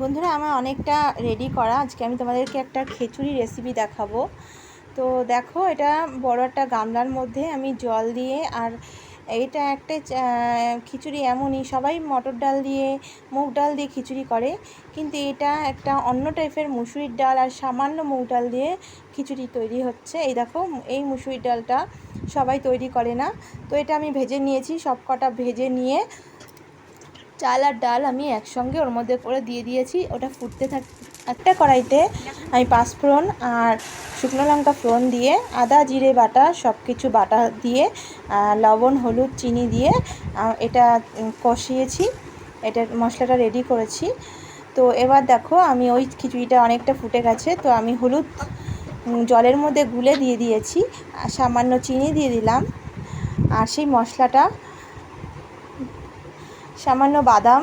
বন্ধুরা, আমার অনেকটা রেডি করা। আজকে আমি তোমাদেরকে একটা খিচুড়ি রেসিপি দেখাবো। তো দেখো, এটা বড় একটা গামলার মধ্যে আমি জল দিয়ে আর এটা একটা খিচুড়ি এমনই, সবাই মটর ডাল দিয়ে, মুগ ডাল দিয়ে খিচুড়ি করে। কিন্তু এটা একটা অন্য টাইপের মুসুরির ডাল আর সামান্য মুগ ডাল দিয়ে খিচুড়ি তৈরি হচ্ছে। এই দেখো, এই মুসুরির ডালটা সবাই তৈরি করে না। তো এটা আমি ভেজে নিয়েছি সব কটা ভেজে নিয়ে চাল আর ডাল আমি একসঙ্গে ওর মধ্যে করে দিয়ে দিয়েছি। ওটা ফুটতে থাক, একটা কড়াইতে আমি পাঁচফোড়ন আর শুকনো লঙ্কা ফোড়ন দিয়ে, আদা, জিরে, বাটা সব কিছু বাটা দিয়ে লবণ, হলুদ, চিনি দিয়ে এটা কষিয়েছি। এটা মশলাটা রেডি করেছি। তো এবার দেখো আমি ওই খিচুড়িটা অনেকটা ফুটে গেছে। তো আমি হলুদ জলের মধ্যে গুলে দিয়ে দিয়েছি। সামান্য চিনি দিয়ে দিলাম। আর সেই মশলাটা সামান্য বাদাম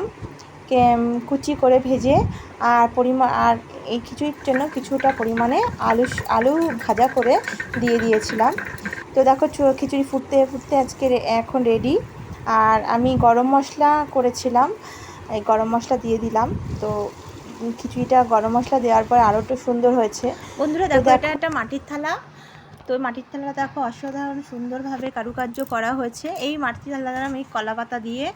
কুচি করে ভেজে আর পরিমাণ আর এই খিচুড়ির জন্য কিছুটা পরিমাণে আলু আলু ভাজা করে দিয়ে দিয়েছিলাম। তো দেখো চু- খিচুড়ি ফুটতে ফুটতে আজকে এখন রেডি আর আমি গরম মশলা করেছিলাম এই গরম মশলা দিয়ে দিলাম। তো খিচুড়িটা গরম মশলা দেওয়ার পর আরও একটু সুন্দর হয়েছে। বন্ধুরা দেখো এটা একটা মাটির থালা। তো মাটির থালাটা দেখো অসাধারণ সুন্দরভাবে কারুকার্য করা হয়েছে। এই মাটির থালাটা আমি কলা পাতা দিয়ে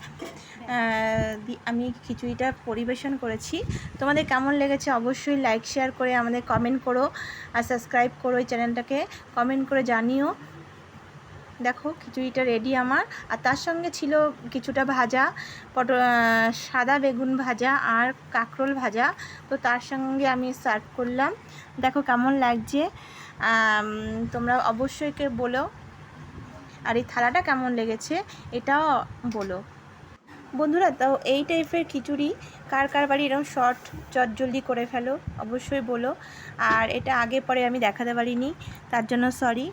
আমি খিচুড়িটা পরিবেশন করেছি। তোমাদের কেমন লেগেছে অবশ্যই লাইক শেয়ার করে আমাদের কমেন্ট করো আর সাবস্ক্রাইব করো এই চ্যানেলটাকে কমেন্ট করে জানিও। দেখো খিচুড়িটা রেডি আমার। আর তার সঙ্গে ছিল কিছুটা ভাজা পট সাদা বেগুন ভাজা আর কাঁকরোল ভাজা। তো তার সঙ্গে আমি সার্ভ করলাম। দেখো কেমন লাগছে। তোমরা অবশ্যই কে বলো। আর এই থালাটা কেমন লেগেছে এটাও বলো। বন্ধুরা, তো এই টাইপের খিচুড়ি কার কার বাড়ি এরকম শর্ট, চটজলদি করে ফেলো, অবশ্যই বলো। আর এটা আগে পরে আমি দেখাতে পারিনি, তার জন্য সরি